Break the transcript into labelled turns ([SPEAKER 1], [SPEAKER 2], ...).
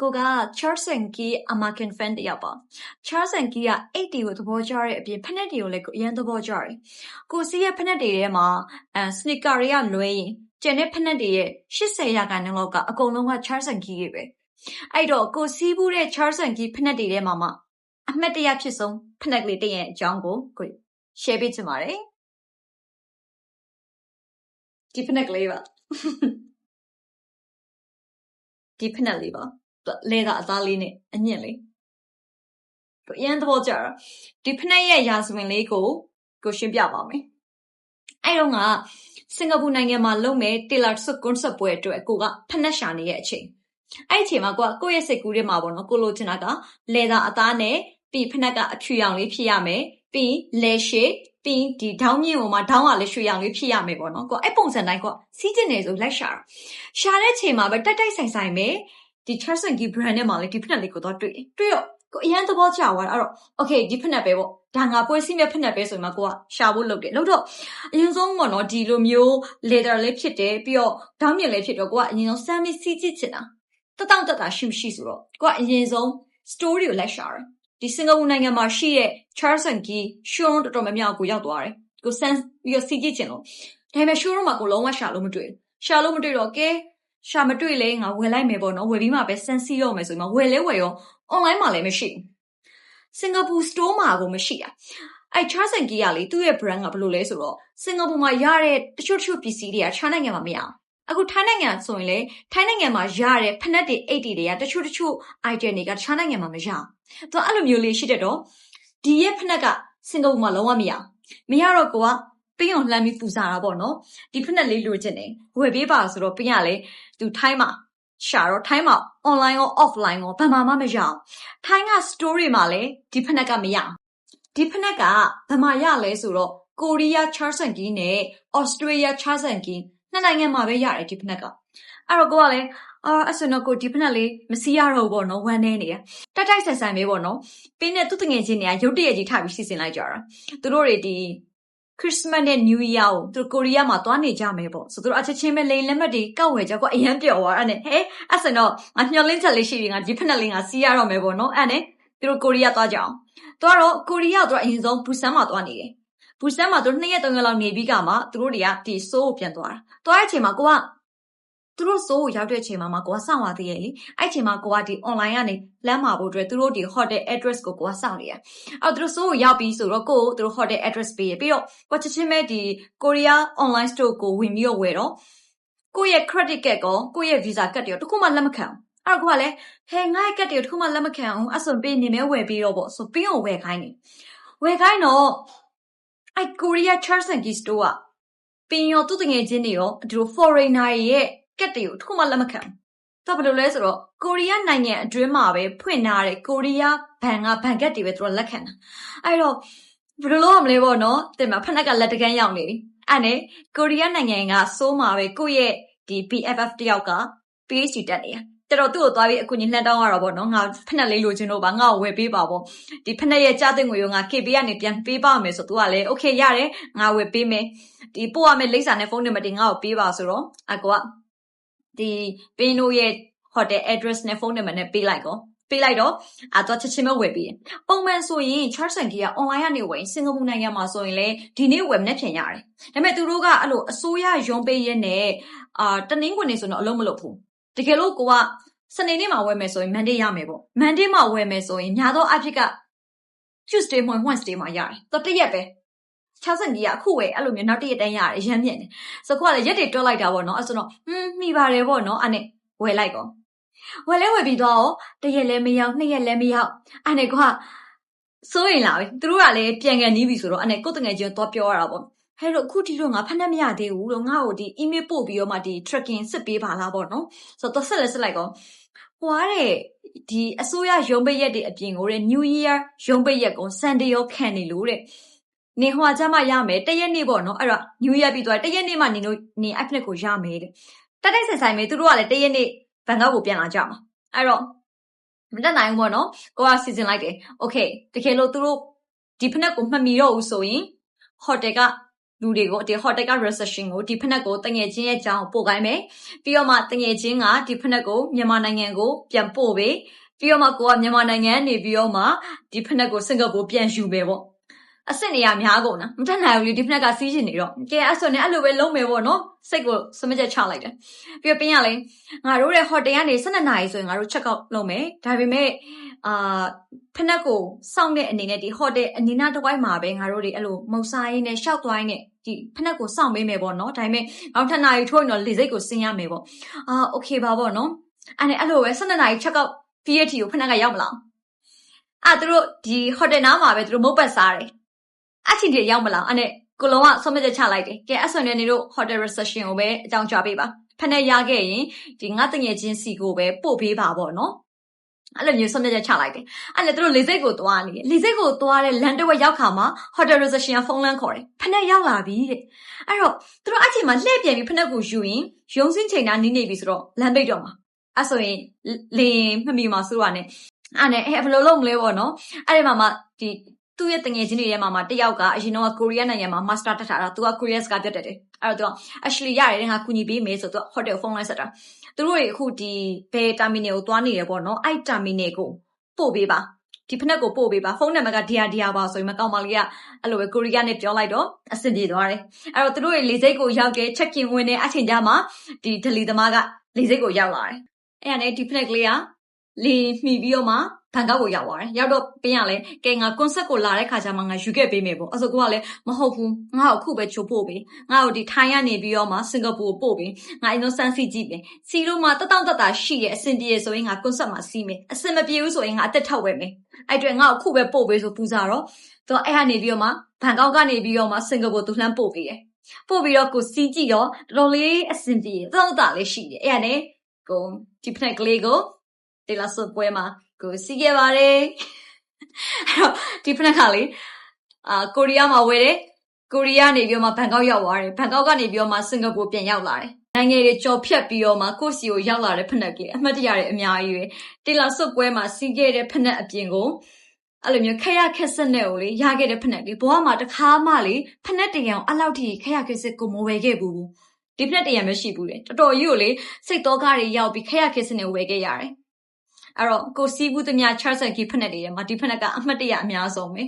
[SPEAKER 1] ကိုက Charles and Key American fan တယောက်ပါ Charles and Key ကအိတ်တီကိုသဘောကျတဲ့အပြင်ဖက်နက်တွေကိုလည်းကိုအရင်သဘောကျတယ်ကိုစီးရဲ့ဖက်နက်တွေထဲမှာအဲ sneaker တွေကလွဲရင်ကျန်တဲ့ဖက်နက်တွေရဲ့80ရာခိုင်နှုန်းလောက်ကအကုန်လုံးက Charles and Key တွေပဲအဲ့တော့ကိုစီးဘူးတဲ့ Charles and Key ဖက်နက်တွေထဲမှာမှအမှတ်တရဖြစ်ဆုံးဖက်နက်ကလေးတစ်ရဲ့အကြောင်းကိုကို share ပေးချင်ပါတယ်ဒီဖက်နက်ကလေးပါဒီဖက်နက်လေးပါ လဲတာအသားလေးနဲ့အညစ်လေးကိုအရင်သဘောကျတာဒီဖက်နက်ရဲ့ရာဇဝင်လေးကိုကိုရှင်းပြပါမယ်အဲ့တော့ကစင်ကာပူနိုင်ငံမှာလုပ်မဲ့တေလာဆွတ်ကွန်ဆပ်ပွဲအတွက်ကိုကဖက်နက်ရှာနေတဲ့အချိန်အဲ့ဒီအချိန်မှာကိုကကိုယ့်ရဲ့စိတ်ကူးထဲမှာပေါ့နော်ကိုလိုချင်တာကလဲတာအသားနဲ့ပြီးဖက်နက်ကအဖြူရောင်လေးဖြစ်ရမယ်ပြီးလဲရှေ့ပြီးဒီဒေါင်းမြင့်ပေါ်မှာဒေါင်းကလည်းရွှေရောင်လေးဖြစ်ရမယ်ပေါ့နော်ကိုအဲ့ပုံစံတိုင်းကိုစီးကျင်နေဆိုလိုက်ရှာတာရှာတဲ့ချိန်မှာပဲတိုက်တိုက်ဆိုင်ဆိုင်ပဲ ဒီ Charles and Key brand နဲ့မှလည်းဒီဖက်နက်လေးကိုတော့တွေ့တယ်တွေ့တော့ကိုအရန်သဘောကျသွားတာအဲ့တော့ okay ဒီဖက်နက်ပဲပေါ့ဒါငါပွဲစီးမဲ့ဖက်နက်ပဲဆိုမှကိုကရှာဖို့လုပ်တယ်လို့တော့အရင်ဆုံးပေါ့နော်ဒီလိုမျိုး leather လေးဖြစ်တယ်ပြီးတော့ဒေါင်းမြင့်လေးဖြစ်တော့ကိုကအရင်ဆုံးစမ်းပြီးစီးကြည့်ချင်တာတတောင့်တတာရှိမရှိဆိုတော့ကိုကအရင်ဆုံး story ကိုလိုက်ရှာတယ်ဒီစင်ကာပူနိုင်ငံမှာရှိတဲ့ Charles and Key showroom တော်တော်များများကိုရောက်သွားတယ်။ကိုစမ်းပြီးတော့စီကြည့်ချင်လို့ဒါပေမဲ့ showroom မှာကိုလုံးဝရှာလို့မတွေ့ဘူး။ရှာလို့မတွေ့တော့ကဲ ရှာမတွေ့လဲငါဝယ်လိုက်မယ်ပေါ့နော်။ဝယ်ပြီးမှပဲစမ်းစီတော့မယ်ဆိုမှဝယ်လဲဝယ်ရော online မှာလည်းမရှိဘူး။စင်ကာပူ store မှာကိုမရှိတာ။အဲ Charles and Key ကလေသူ့ရဲ့ brand ကဘယ်လိုလဲဆိုတော့စင်ကာပူမှာရတဲ့တချို့တချို့ပစ္စည်းတွေကထိုင်းနိုင်ငံမှာမရအောင်အခုထိုင်းနိုင်ငံဆိုရင်လေထိုင်းနိုင်ငံမှာရတဲ့ဖက်နက်တွေအိတ်တွေတွေကတချို့တချို့ item တွေကထိုင်းနိုင်ငံမှာမရအောင်။သူအဲ့လိုမျိုးလေးရှိတဲ့တော့ဒီရဲ့ဖက်နက်ကစင်ကာပူမှာလုံးဝမရအောင်။မရတော့ကိုက ပင်းအောင်လှမ်းပြီးပူစားတာပေါ့နော်။ဒီဖက်နက်လေးလိုချင်တယ်။ဝယ်ပေးပါဆိုတော့ပင်းကလေသူထိုင်းမှာရှာတော့ထိုင်းမှာ online ရော offline ရောဘာမှမမရအောင်။ထိုင်းက store တွေမှာလည်းဒီဖက်နက်ကမရအောင်။ဒီဖက်နက်ကဘာမှရလဲဆိုတော့ကိုရီးယား Charles and Key နဲ့ Australia Charles and Key နှစ်နိုင်ငံမှာပဲရတယ်ဒီဖက်နက်ကအဲ့တော့ကိုကလည်းအာအဲ့ဆိုတော့ကိုဒီဖက်နက်လေးမစီးရတော့ဘူးပေါ့နော်ဝမ်းနေနေရတိုက်တိုက်ဆန်ဆန်ပဲပေါ့နော်ပင်းနဲ့သူ့တငယ်ချင်းတွေကရုတ်တရက်ကြီးထပြီးစီစဉ်လိုက်ကြတာသူတို့တွေဒီ ခရစ်မတ်နဲ့နယူးရီးယားကိုသူကိုရီးယားမှာသွားနေကြမယ်ပေါ့ဆိုတော့အချက်ချင်းပဲလိန်လက်မှတ်တွေကောက်ဝယ်ကြကွာအရန်ပျော်သွားအဲ့နဲ့ဟဲအဲ့ဆိုတော့ငါမျောလင်းချက်လေးရှိပြီငါဒီဖက်နက်လေးငါစီးရတော့မယ်ပေါ့နော်အဲ့နဲ့သူတို့ကိုရီးယားသွားကြအောင်သွားတော့ကိုရီးယားတော့အရင်ဆုံးဘူဆန်မှာသွားနေတယ်ဘူဆန်မှာသူတို့2ရက်3ရက်လောက်နေပြီးကမှသူတို့တွေကဒီဆိုးကိုပြန်သွားတာသွားတဲ့အချိန်မှာကိုက သူတို့ဆိုးကိုရောက်တဲ့အချိန်မှာမှကိုကစောင့်ရသေးရဲ့လေအဲ့အချိန်မှာကိုကဒီ online ကနေလမ်းမှာဖို့အတွက်သူတို့ဒီ hotel address ကိုကိုကစောင့်နေရအဲ့သူတို့ဆိုးကိုရောက်ပြီးဆိုတော့ကိုကိုသူတို့ hotel address ပေးရပြီးတော့ကိုချက်ချင်းပဲဒီ Korea online store ကိုဝင်ပြီးတော့ဝယ်တော့ကိုရဲ့ credit card ကောကိုရဲ့ visa card တွေရောတခုမှလက်မခံအောင်အဲ့တော့ကိုကလည်းဟဲငါ့ရဲ့ card တွေတခုမှလက်မခံအောင်အဲ့ဆိုပေးနေမဲဝယ်ပြီးတော့ပေါ့ဆိုပြီးအောင်ဝယ်ခိုင်းနေဝယ်ခိုင်းတော့အဲ့ Korea Charles and Key store ကပင်ရောသူ့တငယ်ချင်းတွေရောဒီလို foreigner ရဲ့ ကက်တွေကိုတစ်ခုမှလက်မခံတော့ဘယ်လိုလဲဆိုတော့ကိုရီးယားနိုင်ငံအတွင်းမှာပဲဖွင့်ထားတဲ့ကိုရီးယားဘန်ကဘန်ကက်တွေပဲသူတို့လက်ခံတာအဲ့တော့ဘယ်လိုလုပ်ရမလဲပေါ့နော်တင်မဖက်နက်ကလက်တကန်းရောက်နေပြီအဲ့နဲ့ကိုရီးယားနိုင်ငံကစိုးမှာပဲကိုယ့်ရဲ့ဒီ BFF တယောက်က PhD တက်နေတာတော်တော်သူ့ကိုသွားပြီးအကူကြီးလှမ်းတောင်းရတော့ဗောနော်ငါဖက်နက်လေးလိုချင်တော့ပါငါ့ကိုဝယ်ပေးပါဗောဒီဖက်နက်ရဲ့ကြားသိငွေရောငါ KB ကနေပြန်ပေးပါမယ်ဆိုသူကလည်း okay ရတယ်ငါဝယ်ပေးမယ်ဒီပို့ရမယ့်လိပ်စာနဲ့ဖုန်းနံပါတ်တွေငါ့ကိုပေးပါဆိုတော့အကောက ဒီပင်းတို့ရဲ့ hotel address နဲ့ဖုန်းနံပါတ်နဲ့ပေးလိုက်ကောပေးလိုက်တော့အတော့ချက်ချင်းပဲဝယ်ပေးတယ်။ပုံမှန်ဆိုရင် Charles and Key က online ကနေဝယ်စင်ကာပူနိုင်ငံမှာဆိုရင်လေဒီနေ့ဝယ်မနဲ့ပြန်ရတယ်။ဒါပေမဲ့သူတို့ကအဲ့လိုအစိုးရရုံးပေးရက်နဲ့အာတနင်္ဂနွေနေ့ဆိုတော့အလုံးမလုပ်ဘူး။တကယ်လို့ကိုကစနေနေ့မှာဝယ်မယ်ဆိုရင် Monday ရမယ်ပေါ့။ Monday မှာဝယ်မယ်ဆိုရင်ညာတော့အဖြစ်က Tuesday မှ Wednesday မှာရတယ်။တော့တရက်ပဲ 60ကြီးကအခုဝယ်အဲ့လိုမျိုးနောက်တစ်ရက်တန်းရတယ်ရမ်းမြင့်တယ်ဆိုတော့ကိုကလည်းရက်တွေတွက်လိုက်တာပေါ့နော်အဲ့ဆိုတော့ဟင်းမိပါတယ်ပေါ့နော်အဲ့နဲ့ဝယ်လိုက်ကောဝယ်လဲဝယ်ပြီးတော့တရက်လည်းမရောက်နှစ်ရက်လည်းမရောက်အဲ့နဲ့ကိုကစိုးရင်လာပြီသူတို့ကလည်းပြန်ကန်နီးပြီဆိုတော့အဲ့နဲ့ကိုတငယ်ချင်းတော့ပြောရတာပေါ့ဟဲ့တော့အခုထိတော့ငါဖက်နဲ့မရသေးဘူးလို့ငါ့ကိုဒီ email ပို့ပြီးတော့မှဒီ tracking စစ်ပေးပါလားပေါ့နော်ဆိုတော့ဆက်လက်စစ်လိုက်ကောဟွာတဲ့ဒီအစိုးရရုံးပိတ်ရက်တွေအပြင်ကိုတဲ့ New Year ရုံးပိတ်ရက်ကို Sunday ရောခံနေလို့တဲ့ နေဟွာကြမှာရမယ်တရက်နေ့ပေါ့နော်အဲ့တော့ New Year ပြီးသွားတရက်နေ့မှနေလို့နေ app နဲ့ကိုရမယ်တဲ့တက်တက်ဆိုင်ဆိုင်ပဲသူတို့ကလည်းတရက်နေ့ဘန်ကောက်ကိုပြန်လာကြမှာအဲ့တော့မတက်နိုင်ဘူးပေါ့နော်ကိုကစီစဉ်လိုက်တယ်โอเคတကယ်လို့သူတို့ဒီဖက်ကိုမှတ်မိတော့ဦးဆိုရင်ဟိုတယ်က လူတွေကိုဒီ hotel က reception ကိုဒီဖက်နှက်ကိုတငယ်ချင်းရဲ့အကြောင်းကိုပို့ခိုင်းမယ်ပြီးတော့မှတငယ်ချင်းကဒီဖက်နှက်ကိုမြန်မာနိုင်ငံကိုပြန်ပို့ပေးပြီးတော့မှကိုကမြန်မာနိုင်ငံနေပြီးတော့မှဒီဖက်နှက်ကိုစင်ကာပူပြန်ယူမယ်ပေါ့ အစ်စ်နေရများကုန်နော်မထက်နိုင်ဘူးလေဒီဖက်နှက်ကစီးချင်နေတော့ကဲအဲ့ဆိုနေအဲ့လိုပဲလုံးမယ်ပေါ့နော်စိတ်ကိုစမချက်ချလိုက်တယ်ပြီးတော့ပြင်းရလဲငါတို့ရဲ့ hotel ကနေ12နာရီဆိုရင်ငါတို့ check out လုပ်မယ်ဒါပေမဲ့အာဖက်နှက်ကိုစောင့်တဲ့အနေနဲ့ဒီ hotel အနီးနားတစ်ဝိုက်မှာပဲငါတို့တွေအဲ့လိုမုတ်စားရင်းနဲ့ရှောက်သွားရင်းနဲ့ဒီဖက်နှက်ကိုစောင့်ပေးမယ်ပေါ့နော်ဒါပေမဲ့နောက်ထပ်နာရီထိုးရင်တော့လေစိတ်ကိုဆင်းရမယ်ပေါ့အာโอเคပါပေါ့နော်အဲ့နဲ့အဲ့လိုပဲ12နာရီ check out ပြီးရတီကိုဖက်နှက်ကရောက်မလားအဲ့သူတို့ဒီ hotel နားမှာပဲသူတို့မုတ်ပတ်စားတယ် အချင်းတည်းရောက်မလားအဲ့နဲ့ကိုလုံးကဆုံးမချက်ချလိုက်တယ်ကဲအဲ့ဆိုရင်နေတို့ hotel reception ကိုပဲအကြောင်းကြားပေးပါဖက်နဲ့ရခဲ့ရင်ဒီငါတငယ်ချင်းစီကိုပဲပို့ပေးပါပေါ့နော်အဲ့လိုမျိုးဆုံးဖြတ်ချက်ချလိုက်တယ်။အဲ့လေသူတို့လေစိတ်ကိုသွားနေတယ်။လေစိတ်ကိုသွားတဲ့လန်တဝက်ရောက်ခါမှာ hotel reception ကဖုန်းလန်းခေါ်တယ်။ဖက်နဲ့ရောက်လာပြီတဲ့။အဲ့တော့သူတို့အချိန်မှာလှည့်ပြန်ပြီးဖက်နဲ့ကိုယူရင်ရုံစင်းချိန်တာနီးနေပြီဆိုတော့လမ်းပိတ်တော့မှာ။အဲ့ဆိုရင်လေရင်မှတ်မိမှာစိုးရနဲ့အဲ့နဲ့အဲဘယ်လိုလုပ်မလဲပေါ့နော်။အဲ့ဒီမှာမှဒီ သူ့ရဲ့တငယ်ချင်းတွေထဲမှာမှတယောက်က အရင်တော့ကိုရီးယားနိုင်ငံမှာ master တက်ထားတာ။ तू ကကိုရီးယားစကားပြတ်တယ်။အဲ့တော့ तू actually ရတယ်တဲ့ငါကူညီပေးမယ်ဆိုတော့ hotel ဖုန်းလိုက်ဆက်တာ။သူတို့တွေအခုဒီဘယ် terminal ကိုသွားနေရပေါ့နော်။အဲ့ terminal ကိုပို့ပေးပါ။ဒီဖက်နှက်ကိုပို့ပေးပါဖုန်းနံပါတ်ကဒီဟာဒီဟာပါဆိုရင်မကောင်မလေးကအဲ့လိုပဲကိုရီးယားနဲ့ပြောလိုက်တော့အဆင်ပြေသွားတယ်။အဲ့တော့သူတို့ရဲ့လေစိတ်ကိုရောက်တဲ့ check in ဝင်တဲ့အချိန်ကျမှဒီ deli သမားကလေစိတ်ကိုရောက်လာတယ်။အဲ့ဒါနဲ့ဒီဖက်နှက်ကလေးကလေမှီပြီးတော့မှ ဘန်ကောက်ကိုရောက်သွားတယ်။ရောက်တော့ပင်းရလဲကဲငါ concept ကိုလာတဲ့ခါကျမှငါယူခဲ့ပေးမယ်ပေါ့။အဲ့ဆိုကိုကလည်းမဟုတ်ဘူး။ငါ့ကိုအခုပဲချိုးပို့ပေး။ငါ့ကိုဒီထိုင်းကနေပြီးတော့မှစင်ကာပူကိုပို့ပေး။ငါအင်ဒိုစန်စီကြည့်မယ်။စီလို့မှတတောင့်တတာရှိရဲ့အဆင်ပြေဆိုရင်ငါ concept မှာစီးမယ်။အဆင်မပြေဘူးဆိုရင်ငါအသက်ထောက်ဝယ်မယ်။အဲ့အတွက်ငါ့ကိုအခုပဲပို့ပေးဆိုပူစားတော့သူအဲ့ကနေပြီးတော့မှဘန်ကောက်ကနေပြီးတော့မှစင်ကာပူသူလှမ်းပို့ပေးတယ်။ပို့ပြီးတော့ကိုစီးကြည့်တော့တော်တော်လေးအဆင်ပြေတတောင့်တတာလေးရှိတယ်။အဲ့ကနေကိုဒီဖက်ကလေးကိုတေလာဆုပ်ပွဲမှာ ကိုစီးခဲ့ပါတယ်အဲ့တော့ဒီဖက်ကလေအာကိုရီးယားမှာဝယ်တယ်ကိုရီးယားနေပြီးတော့မှဘန်ကောက်ရောက်သွားတယ်ဘန်ကောက်ကနေပြီးတော့မှစင်ကာပူပြန်ရောက်လာတယ်နိုင်ငံတွေကြော်ဖြတ်ပြီးတော့မှကိုစီကိုရောက်လာတဲ့ဖက်နှက်ကလေးအမှတ်တရတွေအများကြီးပဲတေလာဆုပ်ပွဲမှာစီးခဲ့တဲ့ဖက်နှက်အပြင်ကိုအဲ့လိုမျိုးခရခက်ဆက်နဲ့ကိုလေရခဲ့တဲ့ဖက်နှက်လေးဘဝမှာတစ်ခါမှလေဖက်နှက်တရံအဲ့လောက်ထိခရခက်ဆက်ကိုမဝယ်ခဲ့ဘူးဒီဖက်နှက်တရံမရှိဘူးလေတော်တော်ကြီးကိုလေစိတ်တော့ကားတွေရောက်ပြီးခရခက်ဆက်နဲ့ဝယ်ခဲ့ရတယ် အဲ့တော့ကိုစီးဘူးသမျှ Charles and Key ဖက်နှက်တွေထဲမှာ ဒီဖက်နှက်ကအမှတ်တရအများဆုံးပဲ